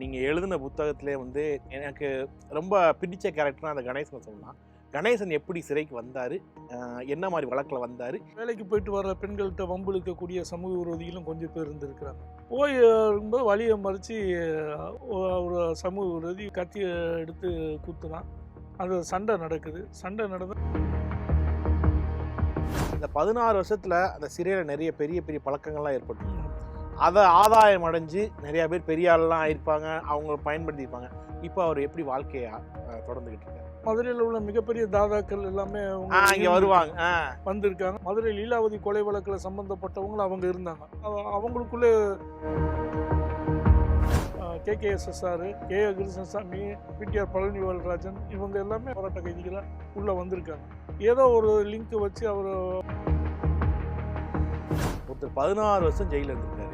நீங்கள் எழுதின புத்தகத்திலே வந்து எனக்கு ரொம்ப பிடிச்ச கேரக்டர்னா அந்த கணேசன் சொல்லலாம். கணேசன் எப்படி சிறைக்கு வந்தார்? என்ன மாதிரி வழக்கில் வந்தார்? வேலைக்கு போயிட்டு வர பெண்கள்கிட்ட வம்பிழுக்கக்கூடிய சமூக விரோதிகளும் கொஞ்சம் பேர் இருந்திருக்கிறாங்க. போய் இருக்கும்போது வழியை மறித்து ஒரு சமூக விரோதி கத்தி எடுத்து குத்துனான் அது சண்டை நடக்குது. சண்டை நடந்து இந்த பதினாறு வருஷத்தில் அந்த சிறையில் நிறைய பெரிய பெரிய பழக்கங்கள்லாம் ஏற்பட்டு அதை ஆதாயம் அடைஞ்சு நிறைய பேர் பெரிய ஆள்லாம் ஆயிருப்பாங்க அவங்க பயன்படுத்தியிருப்பாங்க. இப்போ அவர் எப்படி வாழ்க்கையை அஹ், தொடர்ந்துகிட்டு இருக்காரு? மதுரையில் உள்ள மிகப்பெரிய தாதாக்கள் எல்லாமே இங்கே வருவாங்க. வந்திருக்காங்க. மதுரை லீலாவதி கொலை வழக்கில் சம்பந்தப்பட்டவங்களும் அவங்க இருந்தாங்க. அவ- அவங்களுக்குள்ளே K K S S R K Krishnasamy PTR Palanivel Rajan இவங்க எல்லாமே போராட்ட கைதிகளாக உள்ளே வந்திருக்காங்க. ஏதோ ஒரு லிங்க் வச்சு அவர் ஒருத்தர் பதினாறு வருஷம் ஜெயிலில் இருந்திருக்காரு.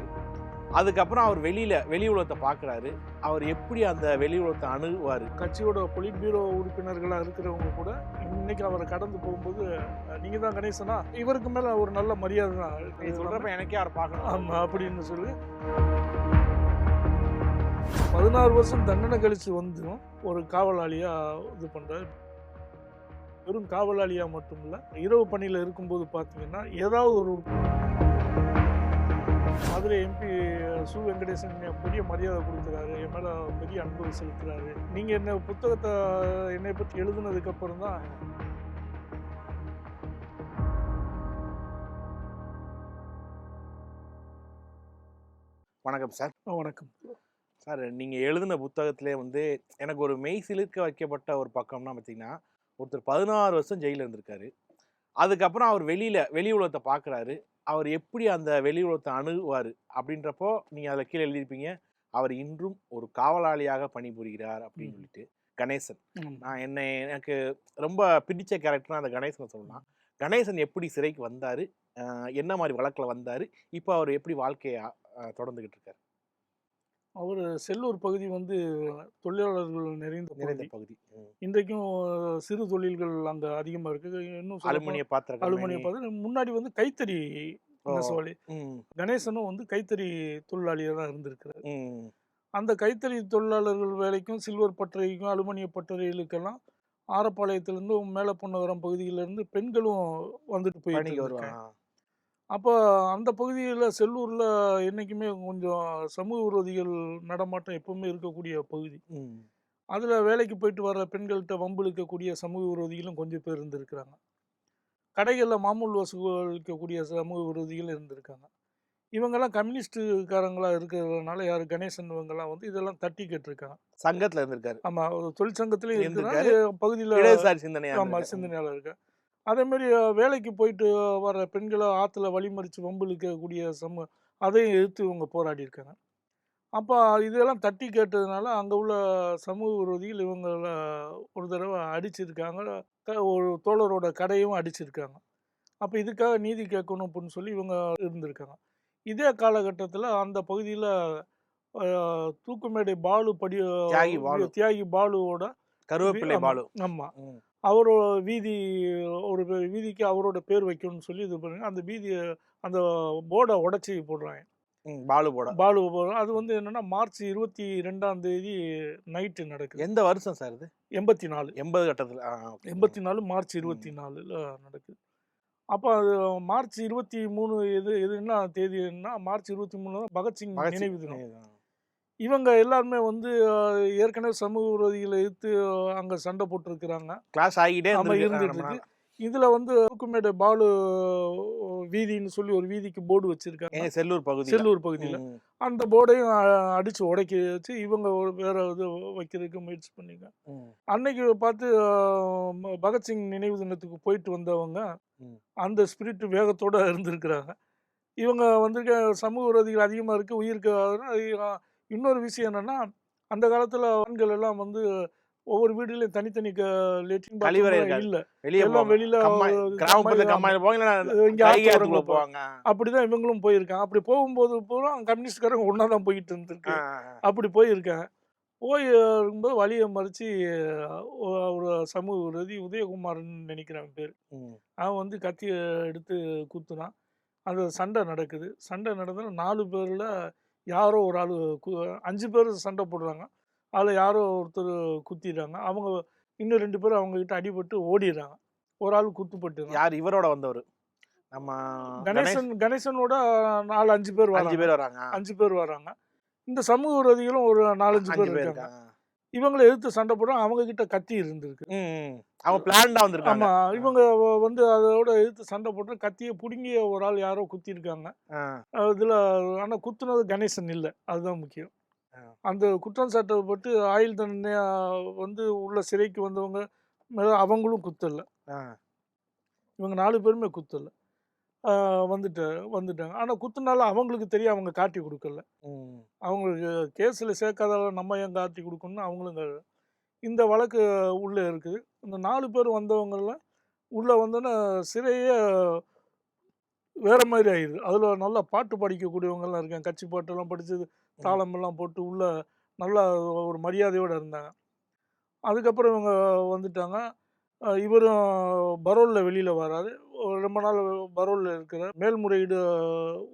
அதுக்கப்புறம் அவர் வெளியில் வெளி உலகத்தை பார்க்குறாரு. அவர் எப்படி அந்த வெளி உலகத்தை அணுகுவார்? கட்சியோட பொலிட் பியூரோ உறுப்பினர்களாக இருக்கிறவங்க கூட இன்னைக்கு அவரை கடந்து போகும்போது நீங்கள் தான் கணேசனா? இவருக்கு மேலே ஒரு நல்ல மரியாதை தான். சொல்கிறப்ப எனக்கே அவரை பார்க்கணும்? ஆமாம் அப்படின்னு சொல்லி. பதினாறு வருஷம் தண்டனை கழிச்சு வந்தும் ஒரு காவலாளியா இது பண்றாரு. வெறும் காவலாளியா மட்டும் இல்ல இரவு பணியில இருக்கும்போது பாத்தீங்கன்னா ஏதாவது ஒரு மதுரை எம்பி சு வெங்கடேசன் பெரிய மரியாதை கொடுக்குறாரு. என் மேல பெரிய அன்பு செலுத்துறாரு. நீங்க என்ன புத்தகத்தை என்னை பற்றி எழுதுனதுக்கு அப்புறம் தான் வணக்கம் சார். வணக்கம். சார் நீங்கள் எழுதின புத்தகத்திலே வந்து எனக்கு ஒரு மெய் சிலிர்க்க வைக்கப்பட்ட ஒரு பக்கம்னா பார்த்தீங்கன்னா ஒருத்தர் பதினாறு வருஷம் ஜெயிலில் இருந்திருக்காரு. அதுக்கப்புறம் அவர் வெளியில் வெளி உலகத்தை பார்க்குறாரு அவர் எப்படி அந்த வெளி உலகத்தை அணுகுவார் அப்படின்றப்போ நீங்கள் அதில் கீழே எழுதியிருப்பீங்க அவர் இன்றும் ஒரு காவலாளியாக பணிபுரிகிறார் அப்படின்னு. சொல்லிட்டு கணேசன். நான் என்னை எனக்கு ரொம்ப பிடிச்ச கேரக்டர்னா அந்த கணேசனை சொல்லலாம் கணேசன் எப்படி சிறைக்கு வந்தார் என்ன மாதிரி வழக்கில் வந்தார் இப்போ அவர் எப்படி வாழ்க்கையை அஹ், தொடர்ந்துகிட்டு இருக்காரு அவர் செல்லூர் பகுதி வந்து தொழிலாளர்கள் நிறைந்த நிறைந்த பகுதி. இன்றைக்கும் சிறு தொழில்கள் அங்கே அதிகமாக இருக்குது இன்னும் அலுமினிய பாத்திர அலுமினிய. பார்த்து முன்னாடி வந்து கைத்தறி. நெசவாளி கணேசனும் வந்து கைத்தறி தொழிலாளியாக தான் இருந்திருக்கிறார். அந்த கைத்தறி தொழிலாளர்கள் வேலைக்கும் சில்வர் பட்டறைக்கும் அலுமினிய பட்டறைகளுக்கெல்லாம் ஆரப்பாளையத்திலேருந்து மேலே பொன்னகரம் பகுதியிலேருந்து பெண்களும் வந்துட்டு போயிட்டு. வருவான் அப்போ அந்த பகுதியில் செல்லூரில் என்றைக்குமே கொஞ்சம் சமூக விரோதிகள் நடமாட்டம் எப்பவுமே இருக்கக்கூடிய பகுதி. அதில் வேலைக்கு போயிட்டு வர பெண்கள்கிட்ட வம்பிழுக்கக்கூடிய சமூக விரோதிகளும் கொஞ்சம் பேர் இருந்திருக்கிறாங்க. கடைகளில் மாமூல் வசூலிக்கக்கூடிய சமூக விரோதிகள் இருந்திருக்காங்க. இவங்கெல்லாம் கம்யூனிஸ்டுக்காரங்களாக இருக்கிறதுனால யார் கணேசன் இவங்கெல்லாம் வந்து இதெல்லாம் தட்டி கேட்டிருக்காங்க. சங்கத்துல இருந்திருக்காரு. ஆமாம் தொழிற்சங்கத்திலையும். இருக்கிறாங்க பகுதியில் ஆமாம். சிந்தனையாளர் இருக்கு அதே மாதிரி அஹ், வேலைக்கு போயிட்டு வர பெண்களை ஆற்றுல வழிமறித்து வம்பிழுக்கக்கூடிய சம அதையும் எதிர்த்து இவங்க போராடி இருக்காங்க. அப்போ இதெல்லாம் தட்டி கேட்டதுனால அங்கே உள்ள சமூக விரோதிகள் இவங்கள ஒரு தடவை அடிச்சிருக்காங்க. ஒரு தோழரோட கடையும் அடிச்சிருக்காங்க. அப்போ இதுக்காக நீதி கேட்கணும் அப்படின்னு சொல்லி இவங்க இருந்திருக்காங்க. இதே காலகட்டத்தில் அந்த பகுதியில் தூக்குமேடை பாலு படி தியாகி பாலு. தியாகி பாலுவோட கருவேப்பிள்ளை பாலு. ஆமா. ம், அவரோட வீதி ஒரு வீதிக்கு அவரோட பேர் வைக்கணும்னு சொல்லி இது பண்ணுங்க அந்த வீதியை அந்த போர்டை உடைச்சி போடுறாங்க. பாலு போட. பாலு போடுறோம் அது வந்து என்னன்னா மார்ச் இருபத்தி ரெண்டாம் தேதி நைட்டு நடக்குது. எந்த வருஷம் சார் இது? எண்பத்தி நாலு. எண்பது கட்டத்துல. எண்பத்தி நாலு மார்ச் இருபத்தி நாலுல நடக்குது. அப்போ அது மார்ச் இருபத்தி மூணு எது எது என்ன? தேதினா மார்ச் இருபத்தி மூணு தான் பகத்சிங் நினைவு தினம். இவங்க எல்லாருமே வந்து ஏற்கனவே சமூக விரோதிகளை எதிர்த்து அங்கே சண்டை போட்டிருக்கிறாங்க. கிளாஸ் ஆகிட்டே இருந்திருக்கு. இருந்துட்டு இருக்கு. இதுல வந்து தூக்குமேடு பாலு வீதின்னு சொல்லி ஒரு வீதிக்கு போர்டு வச்சிருக்காங்க. செல்லூர் பகுதி செல்லூர் பகுதியில. அந்த போர்டையும் அ- அடிச்சு உடைக்க வச்சு இவங்க வேற இது வைக்கிறதுக்கு முயற்சி பண்ணீங்க அன்னைக்கு பார்த்து பகத்சிங் நினைவு தினத்துக்கு போயிட்டு வந்தவங்க. அந்த ஸ்பிரிட் வேகத்தோட இருந்திருக்கிறாங்க. இவங்க வந்திருக்க சமூக விரோதிகள் அதிகமாக இருக்கு உயிருக்கு அஹ், இன்னொரு விஷயம் என்னன்னா அந்த காலத்துல ஆண்கள் எல்லாம் வந்து ஒவ்வொரு வீடுலயும் தனித்தனி லெட்டின் கழிவறை. இல்ல. வெளியே எல்லாம். வெளியில போவாங்க அப்படிதான் இவங்களும் போயிருக்காங்க. அப்படி போகும்போது பூரா கம்யூனிஸ்ட்காரங்க ஒன்றா தான் போயிட்டு இருந்திருக்கு. அப்படி போயிருக்காங்க போய் இருக்கும்போது வழியை மறித்து ஒரு சமூக விரோதி உதயகுமார்னு நினைக்கிறேன் பேர். அவன் வந்து கத்தி எடுத்து குத்துனான். அந்த சண்டை நடக்குது. சண்டை நடந்ததுல நாலு பேரில் யாரோ ஒரு ஆள் அஞ்சு பேர் சண்டை போடுறாங்க. அதில் யாரோ ஒருத்தர் குத்திடுறாங்க. அவங்க இன்னும் ரெண்டு பேர் அவங்கக்கிட்ட அடிபட்டு ஓடிடுறாங்க. ஒரு ஆள் குத்துப்பட்டு யார்? இவரோட வந்தவர். நம்ம கணேசன் கணேசனோட நாலு அஞ்சு பேர் அஞ்சு பேர் வராங்க. அஞ்சு பேர் வராங்க. இந்த சமூக விரோதிகளும் ஒரு நாலஞ்சு பேர் இருக்காங்க. இவங்களை எதிர்த்து சண்டை போடுறாங்க அவங்க கிட்ட கத்தி இருந்திருக்கு. அவங்க பிளான்டா வந்திருக்காங்க. ஆமா. இவங்க வந்து அதோட எதிர்த்து சண்டை போட்டு கத்தியை பிடுங்கிய ஒரு ஆள் யாரோ குத்திருக்காங்க. ஆ, இதுல ஆனா குத்துனது கணேசன் இல்லை. அதுதான் முக்கியம். அந்த குற்றம் சாட்டப்பட்டு ஆயுள் தண்டனை வந்து உள்ள சிறைக்கு வந்தவங்க மேல அவங்களும் குத்தல. இவங்க நாலு பேருமே குத்தல. வந்துட்டு வந்துட்டாங்க. ஆனா குத்துனால அவங்களுக்கு தெரியும் அவங்க காட்டி கொடுக்கல. அவங்களுக்கு கேஸில் சேர்க்காதால நம்ம ஏன் காட்டி கொடுக்கணும்னு அவங்களும் இந்த வழக்கு உள்ளே இருக்குது. இந்த நாலு பேர் வந்தவங்கள உள்ளே வந்தோன்னே சிறையே வேற மாதிரி ஆயிடுது. அதில் நல்லா பாட்டு படிக்கக்கூடியவங்கெல்லாம் இருக்காங்க. கட்சி பாட்டெல்லாம் படித்து தாளமெல்லாம் போட்டு உள்ள நல்லா ஒரு மரியாதையோடு இருந்தாங்க. அதுக்கப்புறம் இவங்க வந்துட்டாங்க. இவரும் பரோலில் வெளியில் வராரு. ஒரு ரொம்ப நாள் பரோலில் இருக்கிற மேல்முறையீடு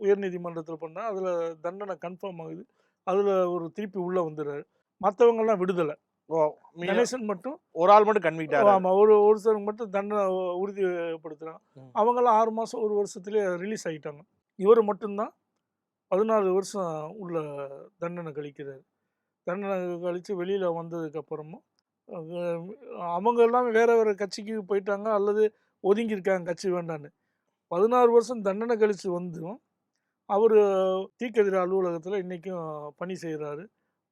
உயர்நீதிமன்றத்தில் பண்ணால் அதில் தண்டனை கன்ஃபார்ம் ஆகுது. அதில் ஒரு திருப்பி உள்ளே வந்துடுறாரு மற்றவங்கெல்லாம் விடுதலை. கணேசன் மட்டும் ஒரு ஆள் மட்டும் கன்விக்ட் ஆமாம் ஒரு ஒருத்தருக்கு மட்டும் தண்டனை உறுதிப்படுத்துகிறாங்க ம். அவங்கெல்லாம் ஆறு மாதம் ஒரு வருஷத்துலேயே ரிலீஸ் ஆகிட்டாங்க இவர் மட்டும்தான் பதினாலு வருஷம் உள்ள தண்டனை கழிக்கிறார். தண்டனை கழித்து வெளியில் வந்ததுக்கப்புறமும் அவங்க எல்லாம் வேற வேற கட்சிக்கு போயிட்டாங்க அல்லது ஒதுங்கியிருக்காங்க கட்சி வேண்டான்னு. பதினாறு வருஷம் தண்டனை கழித்து வந்தும் அவர் தீக்கதிர அலுவலகத்தில் இன்றைக்கும் பணி செய்கிறாரு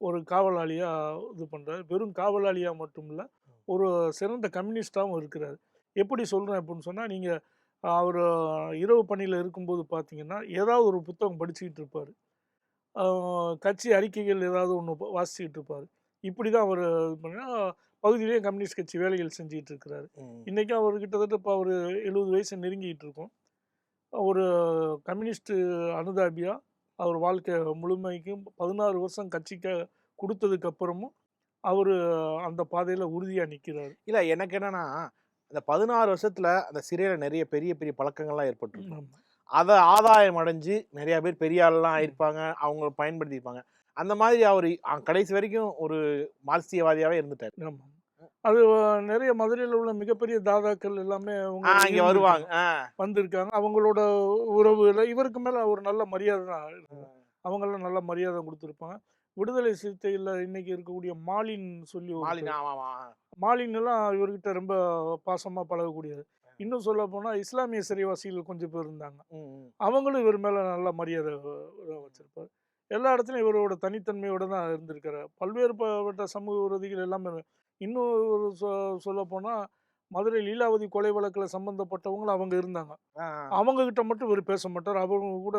ஒரு காவலாளியாக இது பண்ணுறாரு வெறும் காவலாளியாக மட்டும் இல்லை ஒரு சிறந்த கம்யூனிஸ்டாகவும் இருக்கிறார். எப்படி சொல்கிறேன் அப்படின்னு சொன்னால் நீங்கள் அவர் இரவு பணியில் இருக்கும்போது பார்த்தீங்கன்னா ஏதாவது ஒரு புத்தகம் படிச்சுக்கிட்டு இருப்பார். கட்சி அறிக்கைகள் ஏதாவது ஒன்று வாசிச்சுக்கிட்டு இருப்பார். இப்படி தான் அவர் இது பண்ணால் பகுதியிலேயே கம்யூனிஸ்ட் கட்சி வேலைகள் செஞ்சுக்கிட்டு இருக்கிறாரு. இன்றைக்கும் அவர் கிட்டத்தட்ட இப்போ அவர் எழுபது வயசு நெருங்கிட்டு இருக்கோம். ஒரு கம்யூனிஸ்ட் அனுதாபியாக அவர் வாழ்க்கை முழுமைக்கும் பதினாறு வருஷம் கட்சிக்கு கொடுத்ததுக்கு அப்புறமும் அவர் அந்த பாதையில் உறுதியாக நிற்கிறார் இல்ல எனக்கு என்னன்னா அந்த பதினாறு வருஷத்துல அந்த சிறையில நிறைய பெரிய பெரிய பழக்கங்கள்லாம் ஏற்பட்டிருக்கும் அதை ஆதாயம் அடைஞ்சு நிறைய பேர் பெரிய ஆள்லாம் ஆயிருப்பாங்க அவங்க பயன்படுத்தியிருப்பாங்க. அந்த மாதிரி அவர் கடைசி வரைக்கும் ஒரு மார்க்சியவாதியாவே இருந்துட்டாரு. அது நிறைய மதுரையில் உள்ள மிகப்பெரிய தாதாக்கள் எல்லாமே அவங்க வருவாங்க. வந்திருக்காங்க. அவங்களோட உறவுல இவருக்கு மேலே ஒரு நல்ல மரியாதை தான் அவங்கெல்லாம் நல்ல மரியாதை கொடுத்துருப்பாங்க. விடுதலை சிறுத்தையில் இன்னைக்கு இருக்கக்கூடிய மாலின் சொல்லி மாலினி, எல்லாம் இவர்கிட்ட ரொம்ப பாசமாக பழகக்கூடியது இன்னும் சொல்ல போனால் இஸ்லாமிய சிறைவாசிகள் கொஞ்சம் பேர் இருந்தாங்க. அவங்களும் இவர் மேலே நல்ல மரியாதை வச்சிருப்பார். எல்லா இடத்துலையும் இவரோட தனித்தன்மையோட தான் இருந்திருக்காரு. பல்வேறுபட்ட சமூக விரோதிகள் எல்லாமே இன்னும் ஒரு சொல்ல போனால் மதுரை லீலாவதி கொலை வழக்கில் சம்பந்தப்பட்டவங்களும் அவங்க இருந்தாங்க. அவங்க கிட்ட மட்டும் இவர் பேச மாட்டார். அவங்க கூட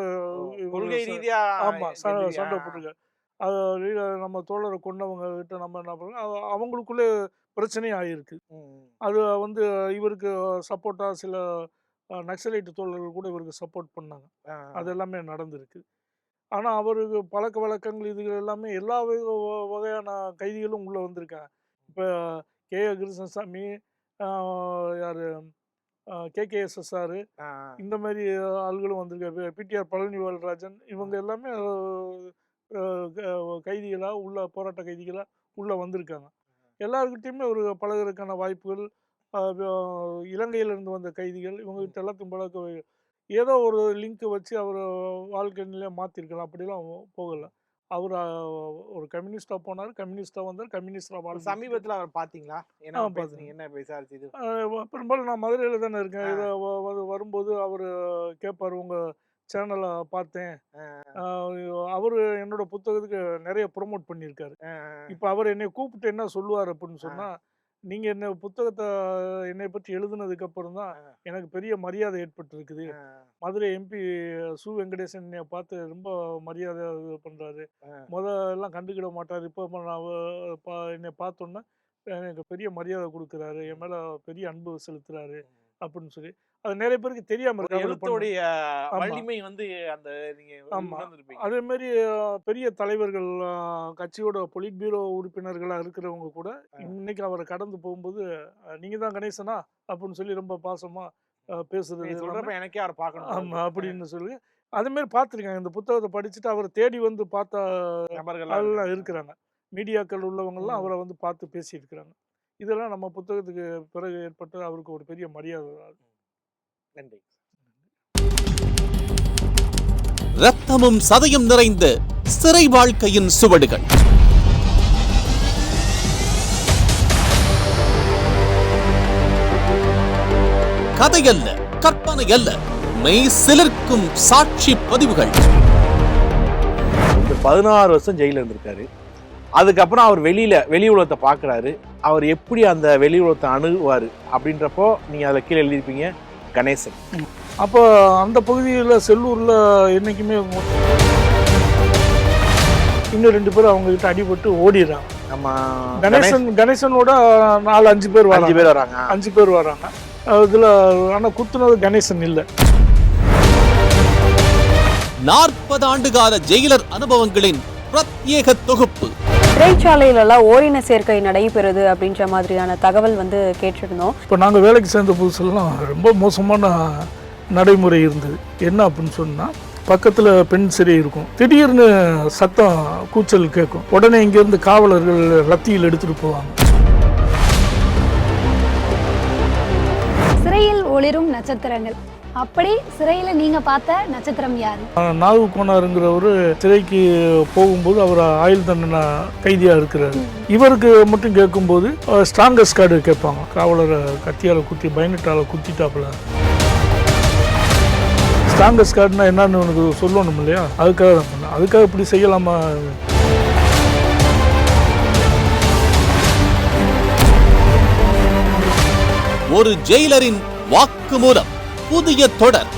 கொள்கை ச- ரீதியா ஆமா ச-? சண்டை போட்டிருக்காரு நம்ம தோழரை கொண்டவங்க கிட்ட நம்ம என்ன பண்ணுறோம் அவ- அவங்களுக்குள்ளே ம், ம். அது வந்து இவருக்கு சப்போர்ட்டாக சில நக்சலைட் தோழர்கள் கூட இவருக்கு சப்போர்ட் பண்ணாங்க. அது எல்லாமே நடந்திருக்கு. ஆனால் அவருக்கு பழக்க வழக்கங்கள் இதுகள் எல்லாமே எல்லா வகையான கைதிகளும் உள்ளே வந்திருக்காங்க. இப்போ கே. கிருஷ்ணசாமி யார் கேகேஎஸ்எஸ்ஆர் ஆ, இந்த மாதிரி ஆள்களும் வந்திருக்காரு. பிடிஆர் பழனிவேல்ராஜன் இவங்க எல்லாமே கைதிகளாக உள்ள போராட்ட கைதிகளாக உள்ளே வந்திருக்காங்க. எல்லாருக்கிட்டையுமே ஒரு பழகுறதுக்கான வாய்ப்புகள் இலங்கையிலிருந்து வந்த கைதிகள் இவங்ககிட்ட எல்லாத்தையும் பழக்க வை- ஏதோ ஒரு லிங்க் வச்சு அவர் வாழ்க்கை நிலையை மாற்றிருக்கலாம் அப்படிலாம் போகலை. அவர் ஒரு கம்யூனிஸ்டாக போனார் கம்யூனிஸ்டாக வந்தார் கம்யூனிஸ்டாக ஒரு வாழ் சமீபத்துல அவர் பாத்தீங்களா? என்ன பேசுனீங்க என்ன விசாரிச்சு பெரும்பாலும் நான் மதுரையில் தானே இருக்கேன். இதை வரும்போது அவர் கேட்பார் உங்கள் சேனலை பார்த்தேன். அவர் என்னோட புத்தகத்துக்கு நிறைய ப்ரொமோட் பண்ணியிருக்காரு. இப்போ அவர் என்னை கூப்பிட்டு என்ன சொல்லுவார் அப்படின்னு சொன்னால் நீங்கள் என்ன புத்தகத்தை என்னை பற்றி எழுதுனதுக்கு அப்புறம் தான். எனக்கு பெரிய மரியாதை ஏற்பட்டிருக்குது. மதுரை எம்பி சு வெங்கடேசன் என்னை பார்த்து ரொம்ப மரியாதை இது பண்ணுறாரு ஆ. முத எல்லாம் கண்டுக்கிட மாட்டார். இப்போ நான் என்னை பார்த்தோன்னே எனக்கு பெரிய மரியாதை கொடுக்குறாரு. என் மேலே பெரிய அன்பு செலுத்துறாரு அப்படின்னு சொல்லி. அது நிறைய பேருக்கு தெரியாமல் ஒரு இருக்கு எழுத்துடைய. வலிமை வந்து அந்த நீங்க ஆமா. அதே மாதிரி பெரிய தலைவர்கள் கட்சியோட பொலிட் பியூரோ உறுப்பினர்களாக இருக்கிறவங்க கூட இன்னைக்கு அவரை கடந்து போகும்போது நீங்க தான் கணேசனா? அப்படின்னு சொல்லி ரொம்ப பாசமா பேசுறது சொல்றப்ப எனக்கே அவரை பார்க்கணும் ஆமா அப்படின்னு சொல்லி. அதுமாரி பார்த்துருக்காங்க இந்த புத்தகத்தை படிச்சுட்டு அவரை தேடி வந்து பார்த்த அதெல்லாம் இருக்கிறாங்க. மீடியாக்கள் உள்ளவங்கெல்லாம். அவரை வந்து பார்த்து பேசியிருக்கிறாங்க. இதெல்லாம் நம்ம புத்தகத்துக்கு பிறகு ஏற்பட்ட அவருக்கு ஒரு பெரிய மரியாதை. நன்றி. ரத்தமும் சதையும் நிறைந்த சிறை வாழ்க்கையின் சுவடுகள். கதையல்ல கற்பனை அல்ல மெய் சிலிர்க்கும் சாட்சி பதிவுகள். ஒருத்தர் பதினாறு வருஷம் ஜெயில இருந்திருக்காரு. அதுக்கப்புறம் அவர் வெளியில வெளி உலகத்தை பார்க்குறாரு. அவர் எப்படி அந்த வெளி உலகத்தை அணுகுவார் அப்படின்றப்போ நீங்கள் அதில் கீழே எழுதியிருப்பீங்க கணேசன். அப்போ அந்த பகுதியில் செல்லூரில் என்றைக்குமே இன்னும் ரெண்டு பேரும் அவங்க கிட்ட அடிபட்டு ஓடிடுறாங்க. நம்ம கணேசன் கணேசனோட நாலு அஞ்சு பேர் அஞ்சு வராங்க பேர் வராங்க. அஞ்சு பேர் வராங்க. இதில் ஆனால் குத்துனது கணேசன் இல்லை. நாற்பது ஆண்டு கால ஜெயிலர் அனுபவங்களின் பிரத்யேக தொகுப்பு. சிறைச்சாலையிலலாம் ஓரின சேர்க்கை நடைபெறுது அப்படின்ற மாதிரியான தகவல் வந்து கேட்டிருந்தோம். இப்போ நாங்கள் வேலைக்கு சேர்ந்த புதுசுலாம் ரொம்ப மோசமான நடைமுறை இருந்தது. என்ன அப்படின்னு சொன்னால் பக்கத்தில் பெண் சிறை இருக்கும். திடீர்னு சத்தம் கூச்சல் கேட்கும். உடனே இங்கேருந்து காவலர்கள் லத்தியில் எடுத்துகிட்டு போவாங்க. சிறையில் ஒளிரும் நட்சத்திரங்கள். அப்படி சிறையில நீங்க பார்த்த நட்சத்திரம் யாரு? நாகு கோனாருங்கிறவர் சிறைக்கு போகும்போது அவர் ஆயுள் தண்டனை கைதியாக இருக்கிறாரு. இவருக்கு மட்டும் கேட்கும்போது ஸ்ட்ராங்கஸ்ட் கார்டு கேட்பாங்க. காவலரை கத்தியால் குத்தி பயனட்டால் குத்திட்டாப்புல. ஸ்ட்ராங்கஸ்ட் கார்டுனா என்னன்னு உனக்கு சொல்லணும் இல்லையா? அதுக்காக தான் பண்ணேன் அதுக்காக இப்படி செய்யலாமா? ஒரு ஜெயிலரின் வாக்குமூலம். புதிய தொடர்.